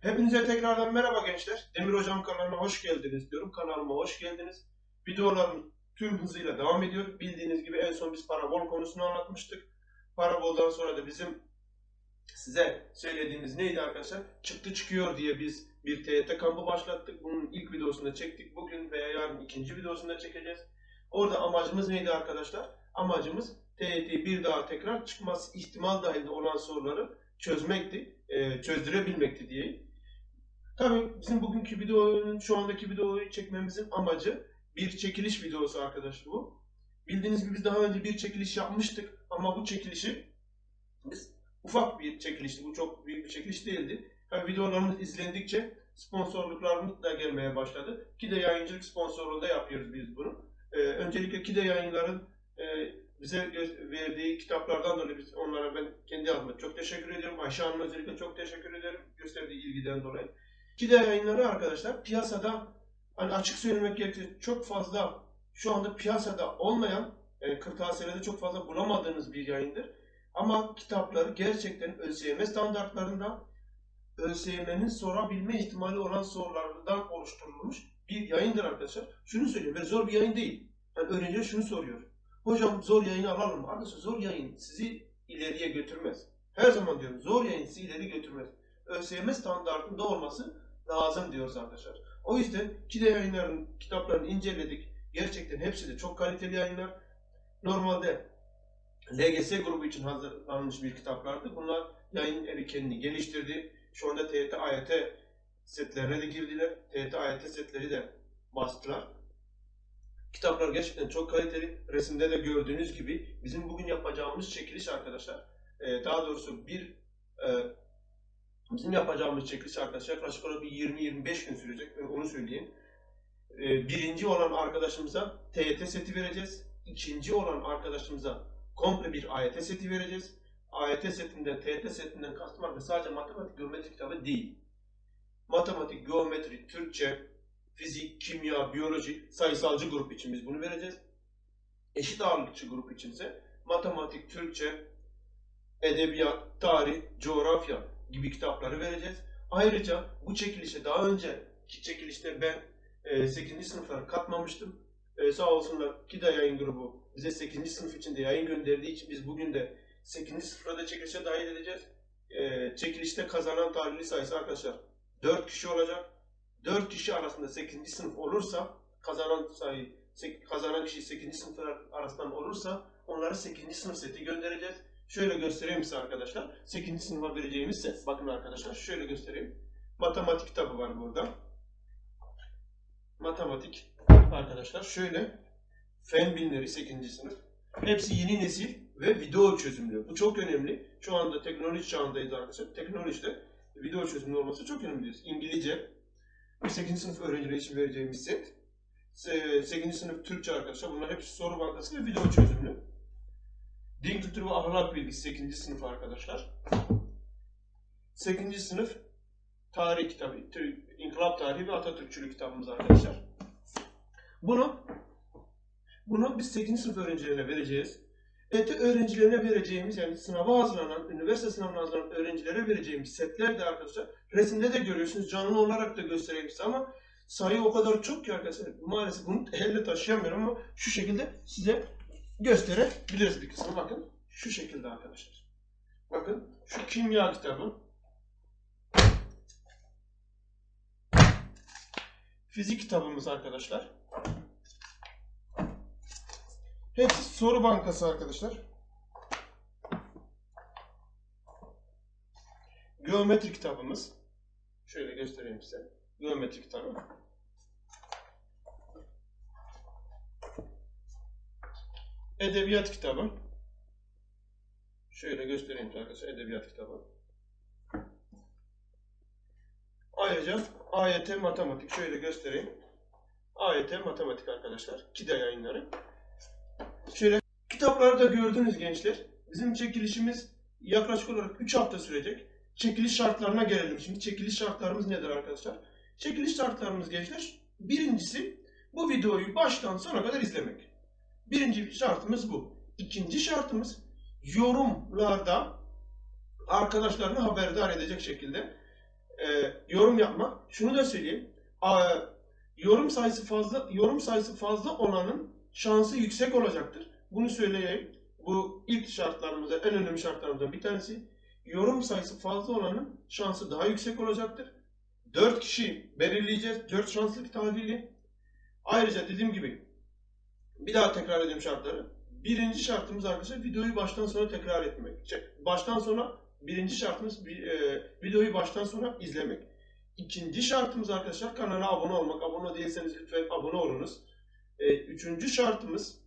Hepinize tekrardan merhaba gençler. Demir Hocam kanalına hoş geldiniz diyorum. Kanalıma hoş geldiniz. Videolarım tüm hızıyla devam ediyor. Bildiğiniz gibi en son biz parabol konusunu anlatmıştık. Paraboldan sonra da bizim size söylediğimiz neydi arkadaşlar? Çıktı çıkıyor diye biz bir TYT kampı başlattık. Bunun ilk videosunu çektik. Bugün veya yarın ikinci videosunu da çekeceğiz. Orada amacımız neydi arkadaşlar? Amacımız TYT bir daha tekrar çıkması ihtimal dahilinde olan soruları çözmekti, e, çözdürebilmekti diyeyim. Tabii bizim bugünkü videonun, şu andaki videoyu çekmemizin amacı bir çekiliş videosu arkadaşlar bu. Bildiğiniz gibi biz daha önce bir çekiliş yapmıştık ama bu çekilişi biz ufak bir çekilişti. Bu çok büyük bir çekiliş değildi. Yani videolarımız izlendikçe sponsorluklarımız da gelmeye başladı. Kide yayıncılık sponsorluğunda yapıyoruz biz bunu. Ee, öncelikle Kide yayınların e, bize verdiği kitaplardan dolayı biz onlara ben kendi adıma çok teşekkür ediyorum. Ayşe Hanım'a özellikle çok teşekkür ederim gösterdiği ilgiden dolayı. Kide yayınları arkadaşlar piyasada hani açık söylemek gerekirse çok fazla şu anda piyasada olmayan e, kırtasiyelerde çok fazla bulamadığınız bir yayındır. Ama kitapları gerçekten ÖSYM standartlarında ÖSYM'nin sorabilme ihtimali olan sorulardan oluşturulmuş bir yayındır arkadaşlar. Şunu söyleyeyim, böyle zor bir yayın değil. Yani öğrenciler şunu soruyor. Hocam zor yayını alalım mı? Arkadaşlar zor yayın sizi ileriye götürmez. Her zaman diyorum zor yayın sizi ileri götürmez. ÖSYM standartında olması lazım diyoruz arkadaşlar. O yüzden Kide yayınların kitaplarını inceledik. Gerçekten hepsi de çok kaliteli yayınlar. Normalde LGS grubu için hazırlanmış bir kitaplardı. Bunlar yayın evi kendini geliştirdi. Şu anda TYT, AYT setlerine de girdiler. TYT, AYT setleri de bastılar. Kitaplar gerçekten çok kaliteli. Resimde de gördüğünüz gibi bizim bugün yapacağımız çekiliş arkadaşlar. Ee, daha doğrusu bir e, bizim yapacağımız çekiliş arkadaşlar yaklaşık olarak bir 20-25 gün sürecek. Ben onu söyleyeyim. Ee, birinci olan arkadaşımıza TYT seti vereceğiz. İkinci olan arkadaşımıza komple bir AYT seti vereceğiz. AYT setinden, TYT setinden kastım arkadaşlar sadece matematik, geometri kitabı değil. Matematik, geometri, Türkçe, fizik, kimya, biyoloji, sayısalcı grup için biz bunu vereceğiz. Eşit ağırlıkçı grup içinse matematik, Türkçe, edebiyat, tarih, coğrafya gibi kitapları vereceğiz. Ayrıca bu çekilişe daha önceki çekilişte ben e, 8. sınıfları katmamıştım. E, sağ olsunlar KİDA yayın grubu bize 8. sınıf için de yayın gönderdiği için biz bugün de 8. sınıfta da çekilişe dahil edeceğiz. E, çekilişte kazanan tarihli sayısı arkadaşlar 4 kişi olacak. 4 kişi arasında 8. sınıf olursa kazanan sayı kazanan kişi 8. sınıflar arasından olursa onlara 8. sınıf seti göndereceğiz. Şöyle göstereyim size arkadaşlar. 8. sınıfa vereceğimiz set. Bakın arkadaşlar şöyle göstereyim. Matematik kitabı var burada. Matematik arkadaşlar şöyle fen bilimleri 8. sınıf. Hepsi yeni nesil ve video çözümlü. Bu çok önemli. Şu anda teknoloji çağındayız arkadaşlar. Teknolojide video çözümlü olması çok önemli. İngilizce 8. sınıf öğrencileri için vereceğimiz set. 8. sınıf Türkçe arkadaşlar. Bunlar hepsi soru bankası ve video çözümlü. Din kültürü ve ahlak bilgisi 8. sınıf arkadaşlar. 8. sınıf tarih kitabı, İnkılap tarihi ve Atatürkçülük kitabımız arkadaşlar. Bunu bunu biz 8. sınıf öğrencilerine vereceğiz. ET öğrencilerine vereceğimiz yani sınava hazırlanan, üniversite sınavına hazırlanan öğrencilere vereceğimiz setler de arkadaşlar resimde de görüyorsunuz. Canlı olarak da göstereyim size ama sayı o kadar çok ki arkadaşlar maalesef bunu elle taşıyamıyorum ama şu şekilde size gösterebiliriz bir kısmı. Bakın şu şekilde arkadaşlar. Bakın şu kimya kitabı. Fizik kitabımız arkadaşlar. Hepsi soru bankası arkadaşlar. Geometri kitabımız. Şöyle göstereyim size. Geometri kitabı. Edebiyat kitabı. Şöyle göstereyim arkadaşlar edebiyat kitabı. Ayrıca AYT matematik şöyle göstereyim. AYT matematik arkadaşlar. KİDA yayınları. Şöyle kitaplarda gördünüz gençler. Bizim çekilişimiz yaklaşık olarak 3 hafta sürecek. Çekiliş şartlarına gelelim şimdi. Çekiliş şartlarımız nedir arkadaşlar? Çekiliş şartlarımız gençler. Birincisi bu videoyu baştan sona kadar izlemek. Birinci şartımız bu. İkinci şartımız yorumlarda arkadaşlarını haberdar edecek şekilde e, yorum yapmak. Şunu da söyleyeyim. A, yorum sayısı fazla yorum sayısı fazla olanın şansı yüksek olacaktır. Bunu söyleyeyim. Bu ilk şartlarımızda en önemli şartlarımızdan bir tanesi. Yorum sayısı fazla olanın şansı daha yüksek olacaktır. 4 kişi belirleyeceğiz. 4 şanslı tahvili. Ayrıca dediğim gibi bir daha tekrar edeyim şartları. Birinci şartımız arkadaşlar videoyu baştan sona tekrar etmek. Şey, Baştan sona birinci şartımız e, videoyu baştan sona izlemek. İkinci şartımız arkadaşlar kanala abone olmak. Abone değilseniz lütfen abone olunuz. E, üçüncü şartımız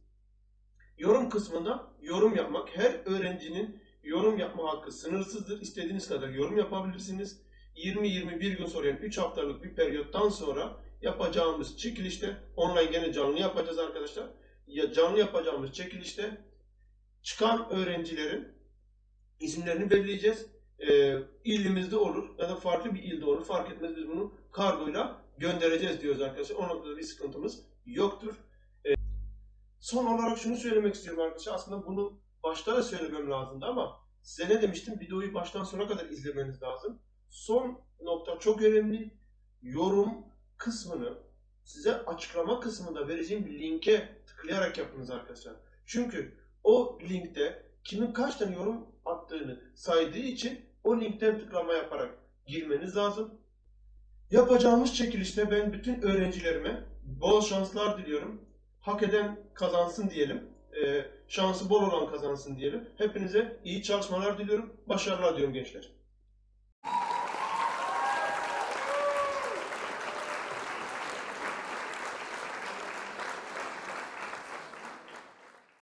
yorum kısmında yorum yapmak. Her öğrencinin yorum yapma hakkı sınırsızdır. İstediğiniz kadar yorum yapabilirsiniz. 20-21 gün sonra yani 3 haftalık bir periyottan sonra yapacağımız çekilişte online gene canlı yapacağız arkadaşlar. Ya canlı yapacağımız çekilişte çıkan öğrencilerin isimlerini belirleyeceğiz. Ee, ilimizde olur ya da farklı bir ilde olur fark etmez biz bunu kargoyla göndereceğiz diyoruz arkadaşlar. O noktada bir sıkıntımız yoktur. Ee, son olarak şunu söylemek istiyorum arkadaşlar. Aslında bunu başta da söylemem lazımdı ama size ne demiştim? Videoyu baştan sona kadar izlemeniz lazım. Son nokta çok önemli. Yorum kısmını size açıklama kısmında vereceğim bir linke tıklayarak yapınız arkadaşlar. Çünkü o linkte kimin kaç tane yorum attığını saydığı için o linkten tıklama yaparak girmeniz lazım. Yapacağımız çekilişte ben bütün öğrencilerime bol şanslar diliyorum. Hak eden kazansın diyelim. Ee, şansı bol olan kazansın diyelim. Hepinize iyi çalışmalar diliyorum. Başarılar diliyorum gençler.